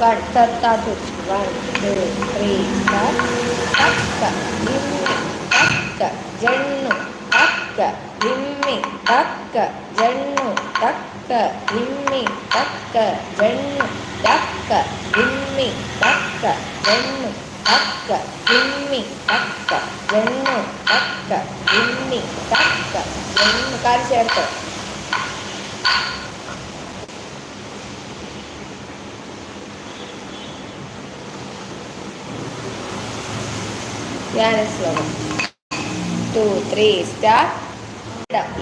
One താത്തു one two three start തക്ക ഇമ്മി തക്ക ജണ്ണു തക്ക ഇമ്മി തക്ക ജണ്ണു തക്ക ഇമ്മി തക്ക ജണ്ണു തക്ക ഇമ്മി തക്ക ജണ്ണു തക്ക ഇമ്മി തക്ക ജണ്ണു തക്ക ഇമ്മി തക്ക ജണ്ണു കാൽ ധ്യാന ശ്ലോകം ടു ത്രീ സ്റ്റാർ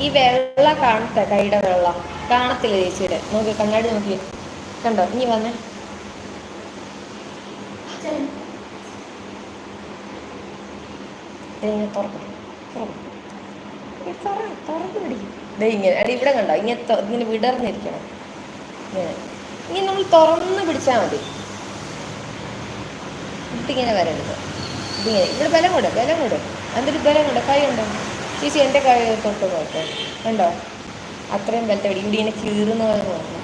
ഈ വെള്ള കാണത്തെ കൈയുടെ വെള്ള. കാണത്തില്ല ചേച്ചിയുടെ നോക്കി കണ്ണാടി നോക്കി കണ്ടോ? ഇനി വന്നേ. ഇങ്ങനെ അടി ഇവിടെ കണ്ടോ? ഇങ്ങനെ ഇങ്ങനെ വിടർന്നിരിക്കണം. ഇങ്ങനെ. ഇങ്ങനെ നമ്മൾ തുറന്ന് പിടിച്ചാൽ മതി. ഇതിങ്ങനെ വരരുത്. ഇതിങ്ങനെ ഇവിടെ ബലം കൂടെ ബലം കൂടെ. എന്നിട്ട് ബലം കൂടെ? കൈ ഉണ്ടോ? ചേച്ചി എന്റെ കൈ തൊട്ട് നോക്ക്. കണ്ടോ? അത്രയും ബലത്തെ പിടി. ഇവിടെ ഇങ്ങനെ കീറുന്ന പോലെ നോക്കണം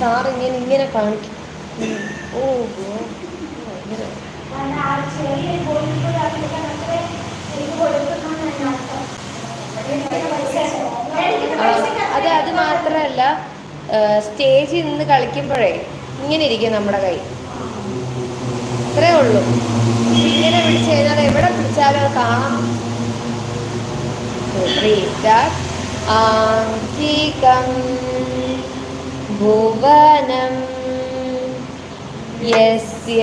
സാർ ഇങ്ങനെ ഇങ്ങനെ കാണിക്കും. ഓ ഭയങ്കര. അത് അത് മാത്രമല്ല സ്റ്റേജിൽ നിന്ന് കളിക്കുമ്പോഴേ ഇങ്ങനെ ഇരിക്കും നമ്മുടെ കൈ. അത്രേ ഉള്ളൂ. ഇങ്ങനെ പിടിച്ചു കഴിഞ്ഞാൽ എവിടെ പിടിച്ചാലും കാണാം. സ്റ്റാർ ഭുവനം യസ്യ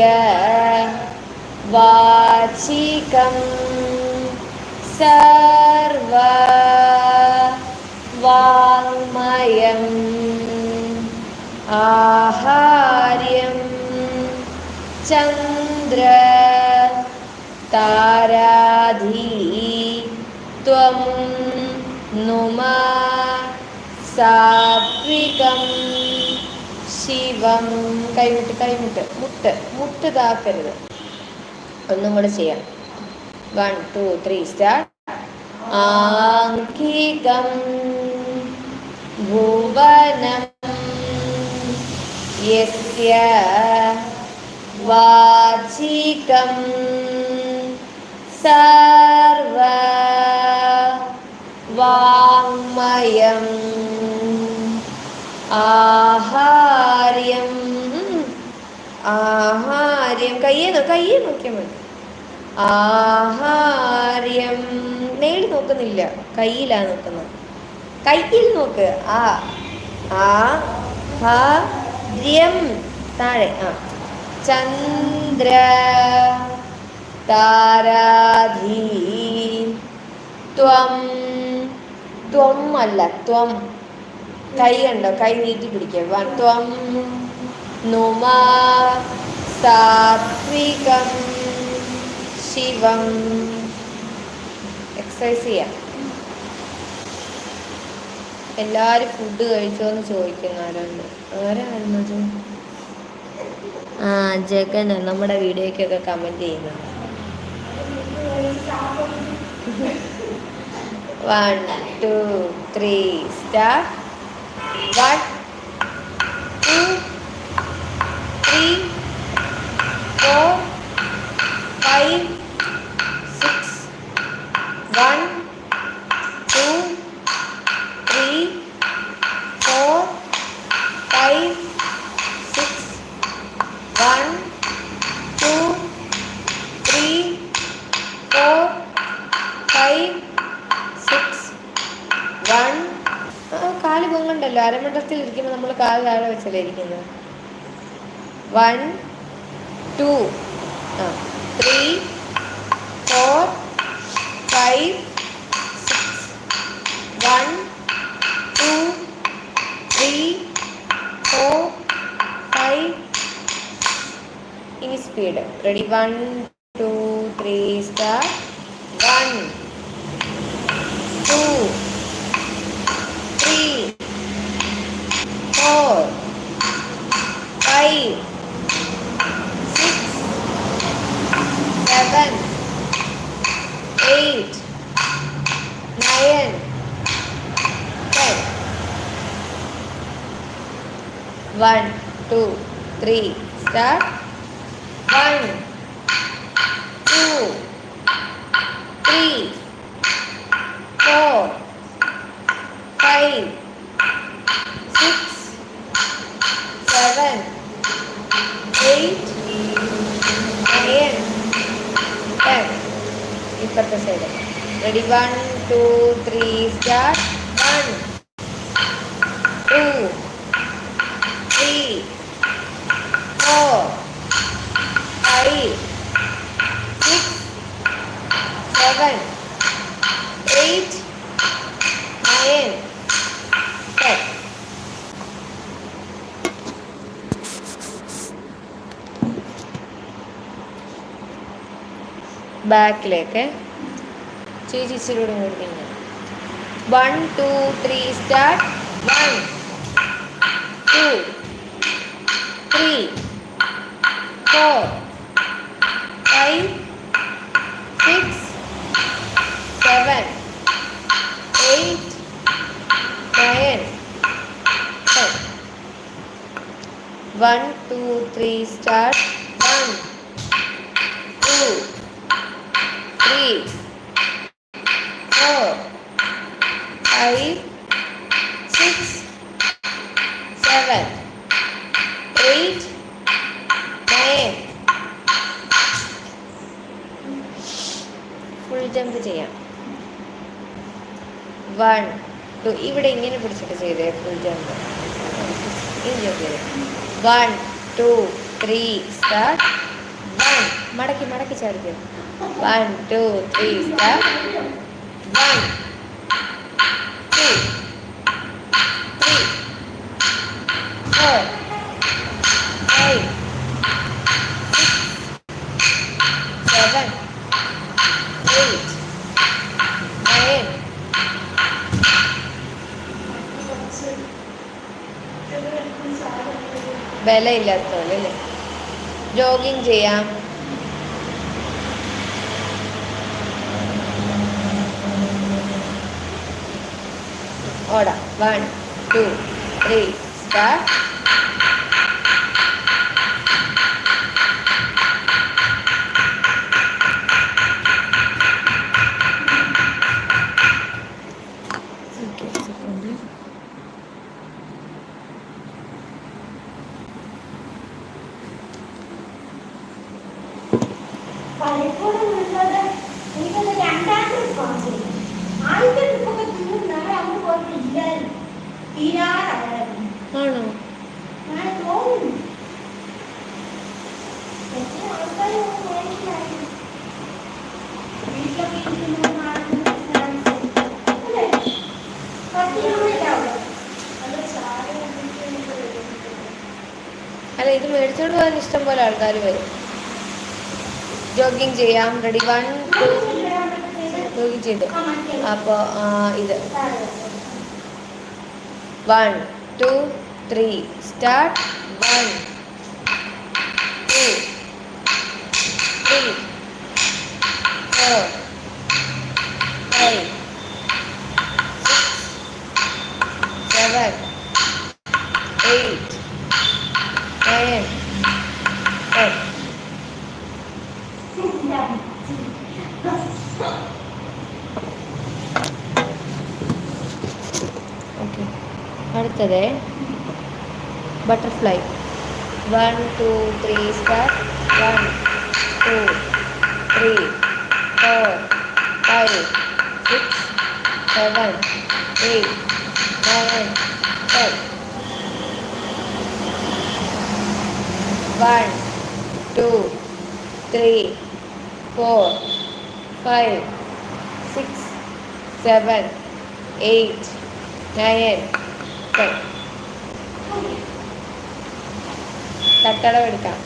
വാചികം സർവ വാങ്മയം ആഹാര്യം ചന്ദ്ര താരാധി ത്വം നുമ സാത്വികം ശിവം കൈമുട്ട് കൈമുട്ട് മുട്ട് മുട്ട് താക്കരുത്. ഒന്നും കൂടെ ചെയ്യാം. വൺ ടു ത്രീ സ്റ്റാർ ആംഗികം ഭുവനം യസ്യ വാചികം സർവ വാങ്മയം ആഹാര്യം ആഹാര്യം കയ്യെ കയ്യെ നോക്കിയാൽ മതി. ആഹാര്യം നേടി നോക്കുന്നില്ല. കയ്യിലാ നോക്കുന്നത്. കയ്യിൽ നോക്ക്. ആ. ആ ഹ്രിയം താഴെ. ആ. ചന്ദ്ര താരാധീ ത്വം ത്വം അല്ല ത്വം കൈ കണ്ടോ? കൈ നീട്ടി പിടിക്കുക ത്വം നുമ സാത്വികം ശിവം। എക്സസൈസ് ചെയ്യാം. എല്ലാവരും ഫുഡ് കഴിച്ചോ എന്ന് ചോദിക്കുന്നു ആരാണ്ട് ആരായിരുന്നത് ജഗൻ നമ്മുടെ വീഡിയോയ്ക്കൊക്കെ കമന്റ് ചെയ്യുന്നു. One two three start one two three four five six one two three four five six കാൽ പൊങ്ങണ്ടല്ലോ. അരമണ്ടത്തിൽ ഇരിക്കുമ്പോൾ നമ്മൾ കാൽ താഴെ വെച്ചല്ലേ ഇരിക്കുന്നത്? One two. Three four five six one two. speed. Ready? One, two, three, start. One, two, three, four, five, six, seven, eight, nine, ten. One, two, three, start. Start one two three four five six seven eight nine ten ഇപ്പുറത്തെ side ready one two three start one two three four five six seven eight nine ten ബാക്കിലേക്ക് ചേച്ചി ഇച്ചിരി കൂടെ ഇങ്ങോട്ട് തിരിഞ്ഞു one two three start one two three four five, six, seven, eight, nine, ten. One, two, three, start. One, two, three, four, five, six, seven, eight, jump ചെയ്യാം? One two ഇവിടെ ഇങ്ങനെ പിടിച്ചിട്ട് ചെയ്തേ ഫുൾ ജമ്പ് ഈ jump ചെയ്തേ one two three start one മടക്കി മടക്കി ചാടിക്കും. One two three start one two three four ബലമില്ലാത്തോളൂ അല്ലേ? ജോഗിങ് ചെയ്യാം. ഓടാം. വൺ ടു ത്രീ സ്റ്റാർട്ട് അല്ലേ ഇത് മേടിച്ചോണ്ട് പോകാൻ ഇഷ്ടം പോലെ ആൾക്കാർ വരും. ജോഗിങ് ചെയ്യാം റെഡി വൺ ടു ജോഗിങ് ചെയ്തു അപ്പോൾ ഇത്. One two three start one two three four five six seven eight nine ten okay അടുത്തത് butterfly one two three start one two three four five six seven eight nine ten one two three four five six seven eight nine ten തട്ടടവെടുക്കാം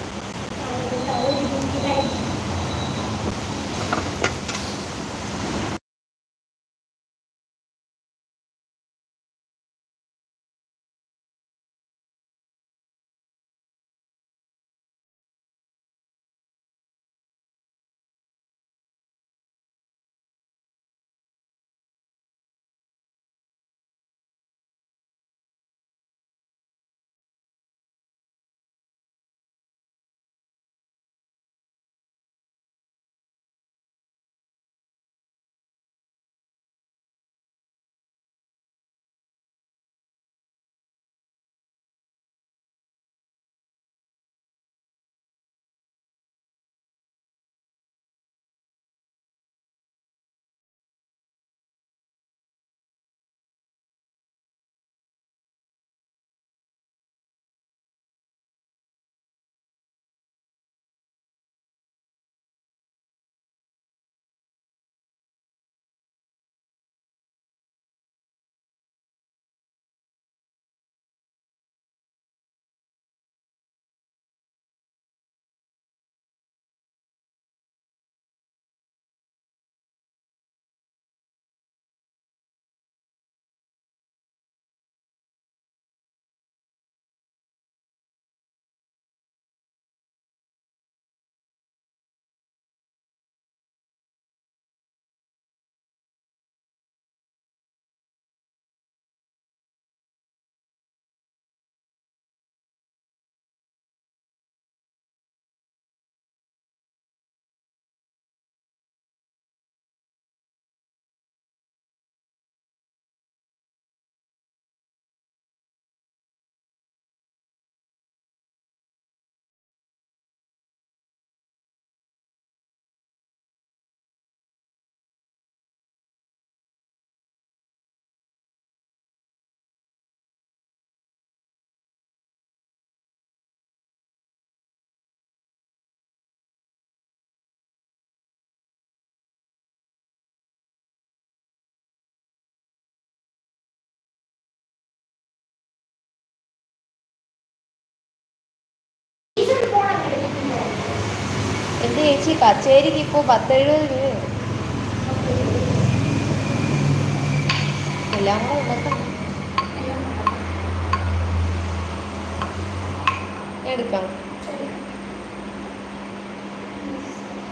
എന്ത് ചേച്ചി കച്ചേരിക്ക് ഇപ്പോൾ പത്തെഴുപത് രൂപ. എല്ലാം കൂടെ ഉണ്ടാക്കണം എടുക്കാം.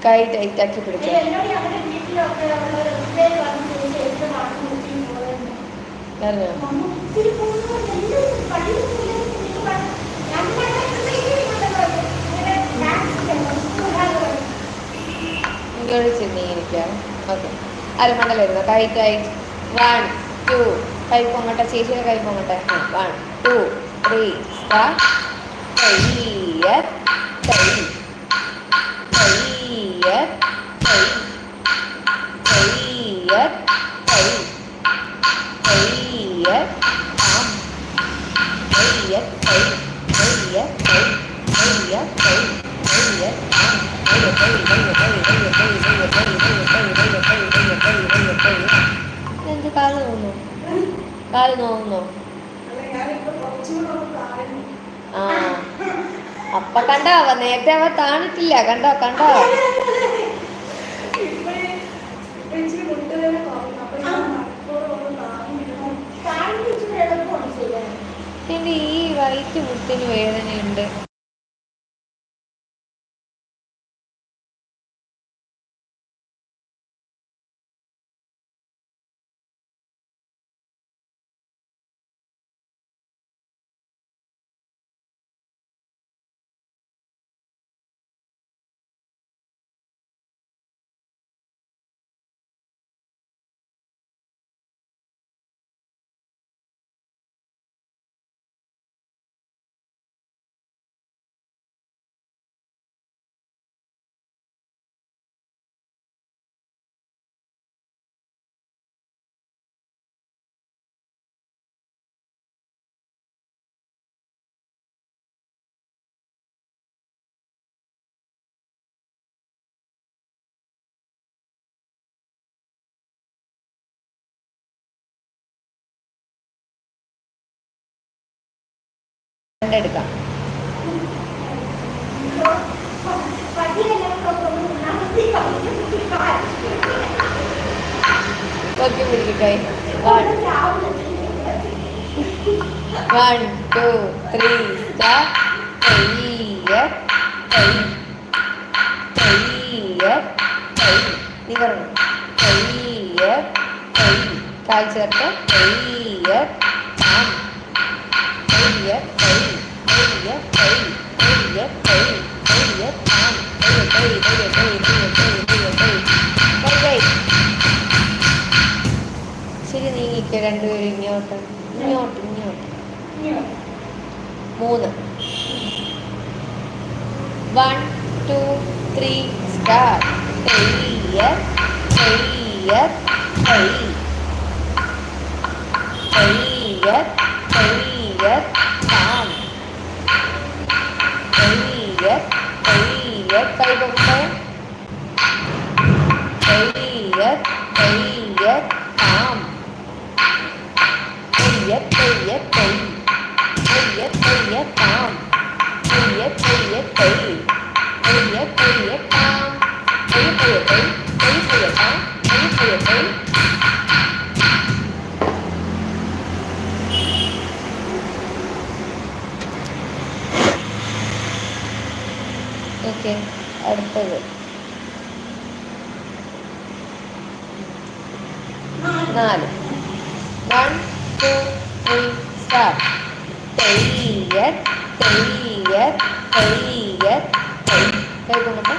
കൈ ടൈറ്റാക്കി പിടിക്കാം. എന്നോട് ഇങ്ങോട്ട് ചെന്നിരിക്കാം ഓക്കെ അരമണ്ടൽ വരുന്നു കൈ കൈ വൺ ടു കൈ പൊങ്ങട്ടെ ചേച്ചിയുടെ കൈ പൊങ്ങട്ടെ one two three start you. എന്ത് കാൽ നോക്കുന്നു കാൽ നോക്കുന്നോ ആ. അപ്പ കണ്ടോ? നേരത്തെ അവ താണിട്ടില്ല. കണ്ടോ? കണ്ടോ? പിന്നെ ഈ വയറ്റ് മുട്ടിന് വേദനയുണ്ട്. കണ്ടെടുക്കാം പൊക്കി പിടിക്കട്ടെ വൺ വൺ ടു ത്രീ തെയ്യ തെയ് തെയ്യ തെയ് നീ പറഞ്ഞു? തെയ്യ തെയ് കാൽ ചേർത്ത് തെയ്യ തെയ്യ. മൂന്ന് വൺ ടു ത്രീ സ്റ്റാർട്ട് തെയ്യർ തെയ്യർ തെയ് തെയ്യർ തെയ്യർ கையத் கையத் கை கை பொண்ணு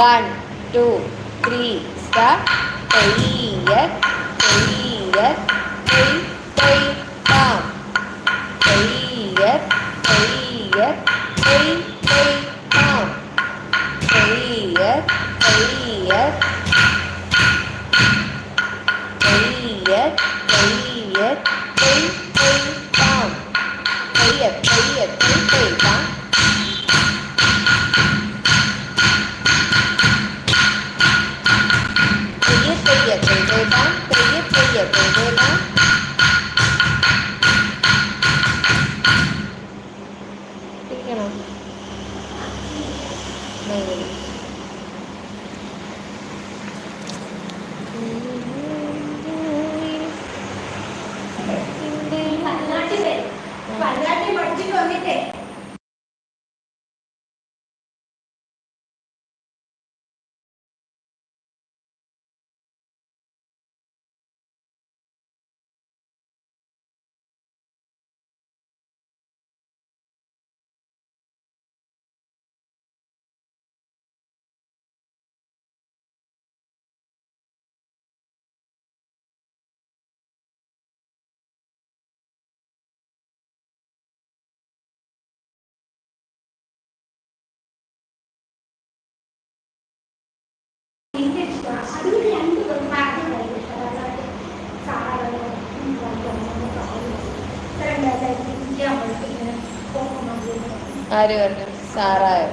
വൺ ടു ത്രീ സ്റ്റാർട്ട് തെയ്യത് തെയ്യത് തെയ് തെയ് എനിക്ക് ഇഷ്ടമാണ് ആര് പറഞ്ഞു? സാറായോ?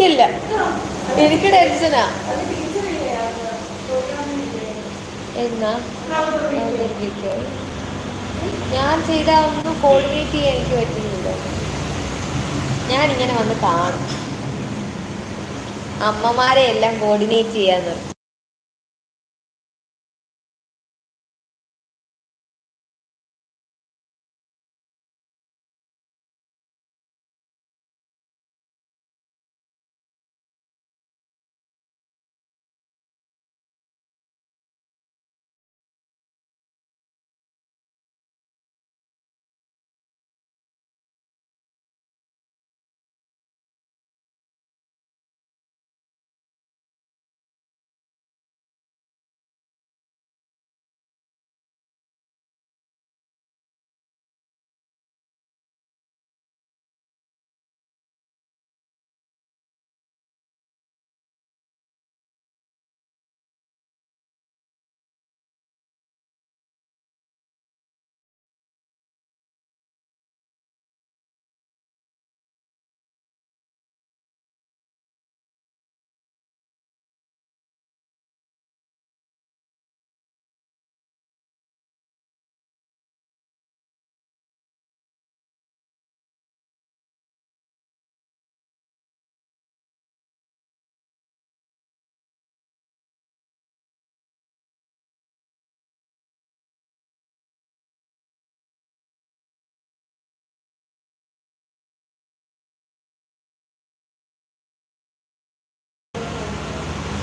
എനിക്കല്ല. എനിക്ക് ടെൻഷനാ. എന്നാ? ഞാൻ ചെയ്ത ഒന്നും കോർഡിനേറ്റ് ചെയ്യാൻ എനിക്ക് പറ്റുന്നില്ല. ഞാൻ ഇങ്ങനെ വന്ന് കാണും. അമ്മമാരെ എല്ലാം കോർഡിനേറ്റ് ചെയ്യാൻ നിർത്തും.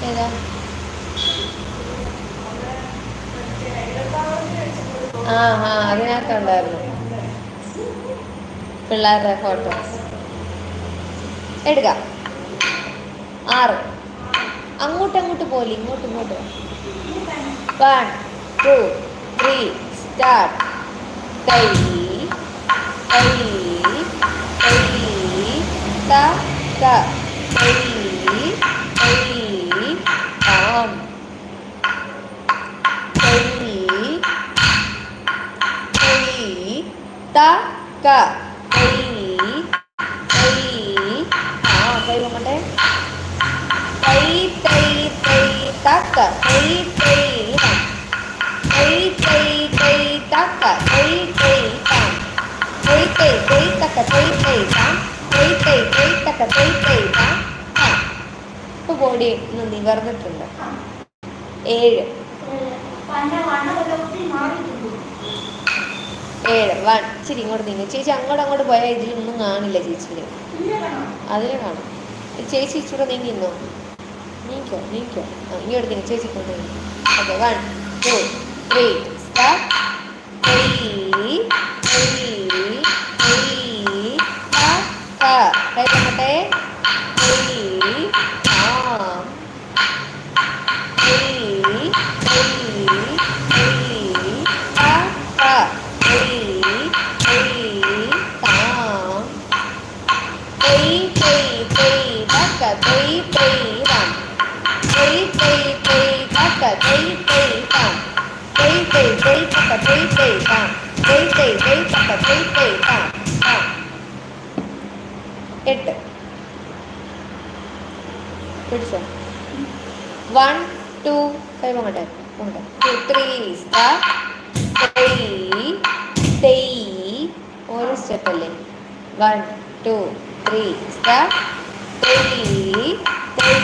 ഏതാ? ആ ആ അതിനകത്തുണ്ടായിരുന്നു. പിള്ളേരുടെ ഫോട്ടോ. എടുക്കാം. ആറ്. അങ്ങോട്ട് അങ്ങോട്ട് പോലെ ഇങ്ങോട്ട്. ഇങ്ങോട്ട് വൺ ടു ത്രീ സ്റ്റാർട്ട് കൈ കൈ കൈ ത കൈ കൈ ത ക കൈ കൈ ആ കൈ നോക്കട്ടെ തൈ തൈ തൈ തക്ക തൈ തൈ താം തൈ തൈ തക്ക തൈ തൈ താം തൈ തൈ തൈ തക്ക തൈ തൈ താം തൈ തൈ തൈ തക്ക തൈ തൈ ഇപ്പോൾ ബോഡി നിവർന്നിട്ടുണ്ട്. ഏഴ്. ഏഴ് വൺ ചിരി ഇങ്ങോട്ട് നീങ്ങി. ചേച്ചി അങ്ങോട്ട് അങ്ങോട്ട് പോയാൽ ഇതിലൊന്നും കാണില്ല ചേച്ചിയിൽ അതിനെ കാണും. ചേച്ചി ഇച്ചിരി നീങ്ങി നിന്നോ? നീക്കോ നീക്കോ ഇങ്ങോട്ട് നീങ്ങി. ചേച്ചി കൊണ്ട് okay one two three start കൈ കൈ 飞飞棒，飞飞飞棒的飞飞棒，飞飞飞棒的飞飞棒棒。എട്ട് പിടിച്ചോ വൺ ടു കൈ പോകട്ടെ ഉണ്ട് two three one two three start തൈ തൈ